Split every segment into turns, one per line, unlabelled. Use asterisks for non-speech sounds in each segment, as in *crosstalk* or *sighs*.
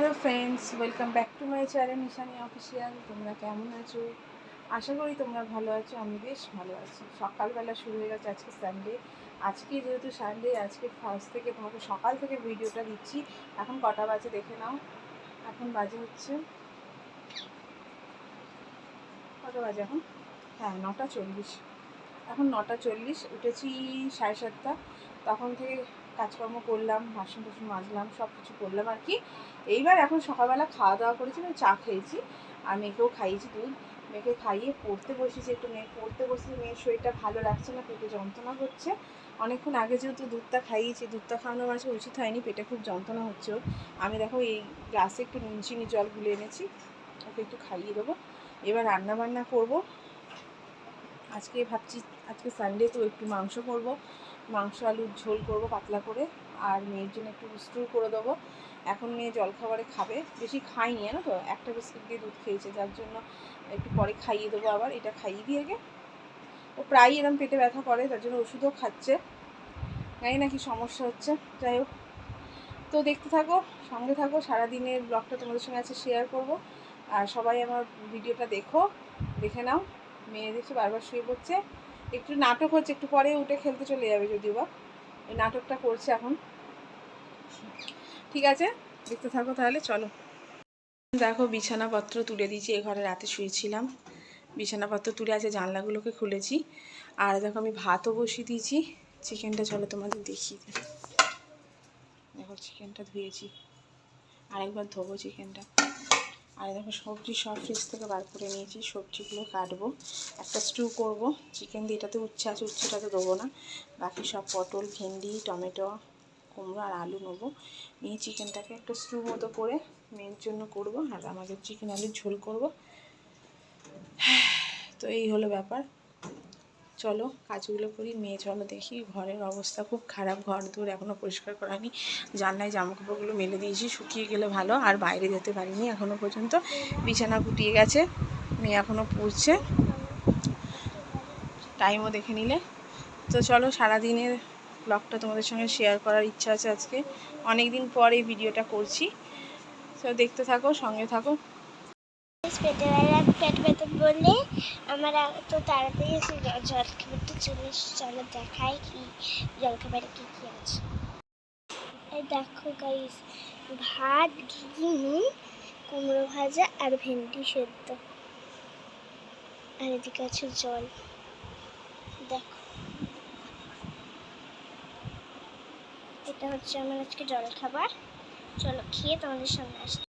Hello friends welcome back to my channel Nishani official তোমরা কেমন আছো? আশা করি তোমরা ভালো আছো, আমি বেশ ভালো আছি। সকালবেলা শুরু হয়ে গেছে, আজকে সানডে আজকে যেহেতু সানডে আজকে ফার্স্ট থেকে তোমাকে সকাল থেকে ভিডিওটা দিচ্ছি। এখন কটা বাজে দেখে নাও। এখন বাজে হচ্ছে কটা বাজে এখন? হ্যাঁ নটা চল্লিশ। এখন নটা চল্লিশ, উঠেছি সাড়ে সাতটা। তখন থেকে কাজকর্ম করলাম, বাসন টাসন মাজলাম সব কিছু করলাম আর কি। এইবার এখন সকালবেলা খাওয়া দাওয়া করেছি মানে চা খেয়েছি। আর মেয়েকেও খাইয়েছি দুধ। মেয়েকে খাইয়ে পড়তে বসেছি একটু, মেয়ে পড়তে বসেছি, মেয়ের শরীরটা ভালো লাগছে না, পেটে যন্ত্রণা হচ্ছে। অনেকক্ষণ আগে যেহেতু দুধটা খাইয়েছি, দুধটা খাওয়ানো মাঝে উচিত হয়নি, পেটে খুব যন্ত্রণা হচ্ছে। আমি দেখো এই গ্লাসে একটু নুন চিনি জল গুলে এনেছি, ওকে একটু খাইয়ে দেবো। এবার রান্না বান্না করব। আজকে ভাবছি, আজকে সানডে তো একটু মাংস করব। মাংস আলুর ঝোল করব পাতলা করে, আর মেয়ের জন্য একটু স্টু করে দেবো। এখন মেয়ে জলখাবারে খাবে, বেশি খাইনি জানো তো? একটা বিস্কিট দিয়ে দুধ খেয়েছে, যার জন্য একটু পরে খাইয়ে দেবো আবার, এটা খাইয়ে দিয়ে আগে। ও প্রায়ই এরকম পেটে ব্যথা করে, তার জন্য ওষুধও খাচ্ছে। জানি না কি সমস্যা হচ্ছে, যাই হোক। তো দেখতে থাকো, সঙ্গে থাকো, সারাদিনের ব্লগটা তোমাদের সঙ্গে আছে শেয়ার করব। আর সবাই আমার ভিডিওটা দেখো, দেখে নাও। মেয়ে দেখছে বারবার শুয়ে পড়ছে। একটু নাটক হচ্ছে, একটু পরে উঠে খেলতে চলে যাবে যদিও বা। এই নাটকটা করছে এখন। ঠিক আছে, দেখতে থাকো তাহলে, চলো। দেখো, বিছানাপত্র তুলে দিয়েছি, এ ঘরে রাতে শুয়েছিলাম। বিছানাপত্র তুলে আছে, জানলাগুলোকে খুলেছি। আর দেখো, আমি ভাতও বসিয়ে দিয়েছি। চিকেনটা চলো তোমাদের দেখিয়ে দিই। দেখো, চিকেনটা ধুয়েছি। আরেকবার ধোবো চিকেনটা। আর দেখো সবজি সব ফ্রিজ থেকে বার করে নিয়েছি। সবজিগুলো কাটবো। একটা স্টু করব। চিকেন দিয়ে এটাতে উচ্ছে আছে, উচ্ছেটাতে দেবো না। বাকি সব পটল, ভেন্ডি, টমেটো, কুমড়ো আর আলু নেব। নিয়ে চিকেনটাকে একটা স্টু মতো করে মেয়ের জন্য করব। আর আমাদের চিকেন আলুর ঝোল করব। *sighs* তো এই হলো ব্যাপার। চলো কাজগুলো করি, মেয়ে চলো দেখি। ঘরের অবস্থা খুব খারাপ, ঘর দূর এখনও পরিষ্কার করানি জানলায় জামা কাপড়গুলো মেলে দিয়েছি, শুকিয়ে গেলে ভালো। আর বাইরে যেতে পারিনি এখনও পর্যন্ত। বিছানা গুটিয়ে গেছে, মেয়ে এখনও পড়ছে। টাইমও দেখে নিলে। তো চলো সারাদিনের ব্লগটা তোমাদের সঙ্গে শেয়ার করার ইচ্ছা আছে আজকে। অনেক দিন ভিডিওটা করছি। তো দেখতে থাকো, সঙ্গে থাকো।
পেটে বেলা পেট ব্যথা বলে আমার তো তাড়াতাড়ি এসে খাবারটা চলে এসে চলো দেখাই কি জল খাবারে কি কি আছে। দেখো গাইস ভাত, ঘি কুমড়ো ভাজা আর ভেন্ডি সেদ্ধ। আর এদিকে আছে জল। দেখো। এটা হচ্ছে আমার আজকে জল খাবার চলো খেয়ে তোমাদের সামনে আসছি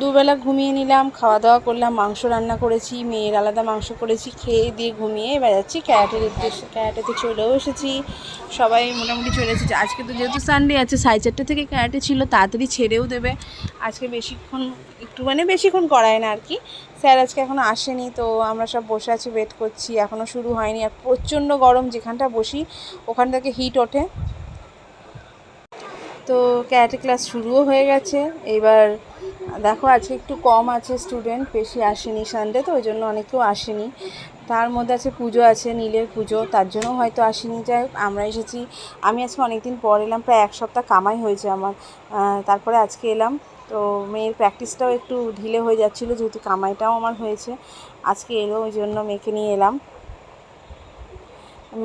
দুবেলা ঘুমিয়ে নিলাম খাওয়া দাওয়া করলাম, মাংস রান্না করেছি, মেয়ের আলাদা মাংস করেছি, খেয়ে দিয়ে ঘুমিয়ে এবার যাচ্ছি ক্যারাটের উদ্দেশ্যে ক্যারাটেতে চলেও এসেছি। সবাই মোটামুটি চলে এসেছে। আজকে তো যেহেতু সানডে আছে, সাড়ে চারটে থেকে ক্যারাটে ছিল, তাড়াতাড়ি ছেড়েও দেবে। আজকে বেশিক্ষণ, একটু মানে বেশিক্ষণ করায় না আর কি স্যার আজকে এখনও আসেনি, তো আমরা সব বসে আছি ওয়েট করছি। এখনও শুরু হয়নি, আর প্রচণ্ড গরম যেখানটা বসি, ওখান থেকে হিট ওঠে। তো ক্যারাটে ক্লাস শুরুও হয়ে গেছে। এবার দেখো আজকে একটু কম আছে স্টুডেন্ট, বেশি আসেনি সানডে, তো ওই জন্য অনেকেও আসেনি। তার মধ্যে আছে পুজো আছে, নীলের পুজো, তার জন্য হয়তো আসেনি। যাই আমরা এসেছি। আমি আজকে অনেক দিন পর এলাম, প্রায় এক সপ্তাহ কামাই হয়েছে আমার। তারপরে আজকে এলাম। তো মেয়ের প্র্যাকটিসটাও একটু ঢিলে হয়ে যাচ্ছিল, যেহেতু কামাইটাও আমার হয়েছে। আজকে এলো, ওই জন্য মেয়েকে নিয়ে এলাম।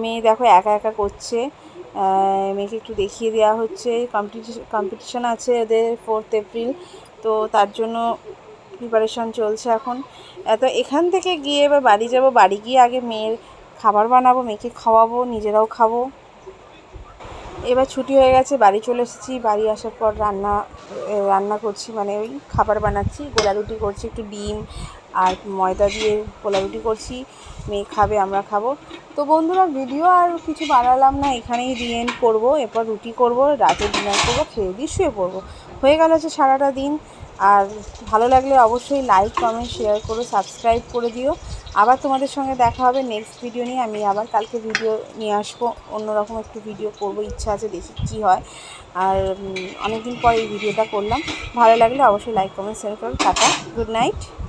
মেয়ে দেখো একা একা করছে। মেয়েকে একটু দেখিয়ে দেওয়া হচ্ছে। কম্পিটিশন কম্পিটিশন আছে ওদের ফোর্থ এপ্রিল তো তার জন্য প্রিপারেশন চলছে এখন। তো এখান থেকে গিয়ে এবার বাড়ি যাব, বাড়ি গিয়ে আগে মেয়ের খাবার বানাবো, মেয়েকে খাওয়াবো, নিজেরাও খাব। এবার ছুটি হয়ে গেছে, বাড়ি চলে এসেছি। বাড়ি আসার পর রান্না রান্না করছি মানে ওই খাবার বানাচ্ছি, গোলা রুটি করছি, একটু ডিম আর ময়দা দিয়ে গোলা রুটি করছি, মেয়ে খাবে, আমরা খাব। তো বন্ধুরা, ভিডিও আর কিছু বানালাম না, এখানেই দিয়ে এন্ড করব। এরপর রুটি করব, রাতে ডিনার করব, খেয়ে দিয়ে শুয়ে পড়ব। হয়ে গেল হচ্ছে সারাটা দিন। আর ভালো লাগলে অবশ্যই লাইক কমেন্ট শেয়ার করো সাবস্ক্রাইব করে দিও। আবার তোমাদের সঙ্গে দেখা হবে নেক্সট ভিডিও নিয়ে। আমি আবার কালকে ভিডিও নিয়ে আসব। অন্যরকম একটু ভিডিও করব, ইচ্ছা আছে দেখি কী হয়। আর অনেক দিন পর এই ভিডিওটা করলাম। ভালো লাগলে অবশ্যই লাইক কমেন্ট শেয়ার করো। Tata good night